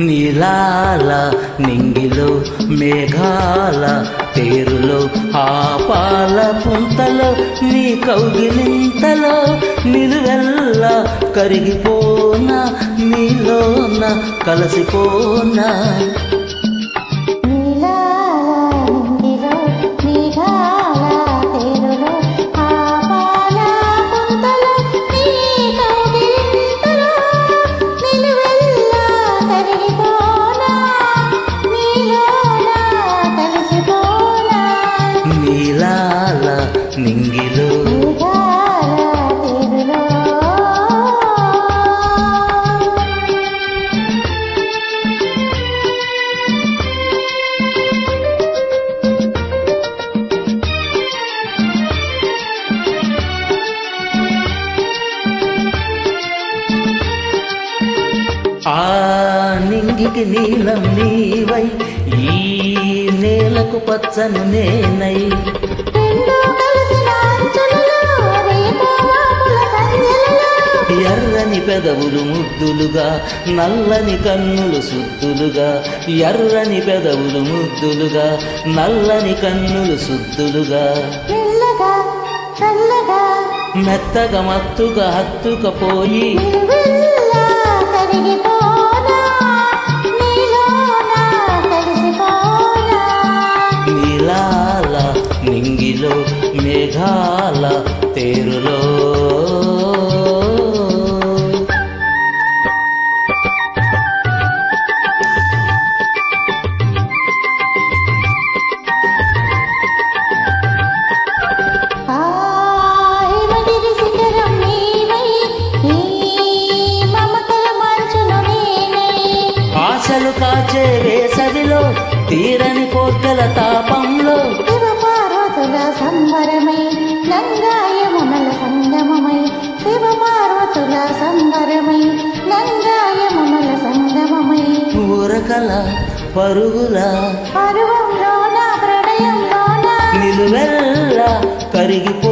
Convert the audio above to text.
నీలాల నింగిలో మేఘాల తేరులో ఆపాల పుంతలో నీ కౌగిలింతలో నిలువెల్లా కరిగిపోనా నీలోన కలసిపోనా. నింగిలో ఆ నింగికి నీలం నీవై ఈ నేలకు పచ్చను నేనై. పెదవులు ముద్దులుగా నల్లని కన్నులు సుద్దులుగా ఎర్రని పెదవులు ముద్దులుగా నల్లని కన్నులు సుద్దులుగా. మెత్తగా మత్తుగా హత్తుకపోయి ఆశలు కాచే వేసవిలో తీరని కోర్కెల తాపంలో. శివ పార్వతుల సంబరమై నంగాయమునల సంగమమై శివ పార్వతుల సంబరమై నంగాయమునల సంగమమై. ఊరకల పరుగుల పరువంలోన ప్రళయంలోన నిలువెల్లా కరిగిపో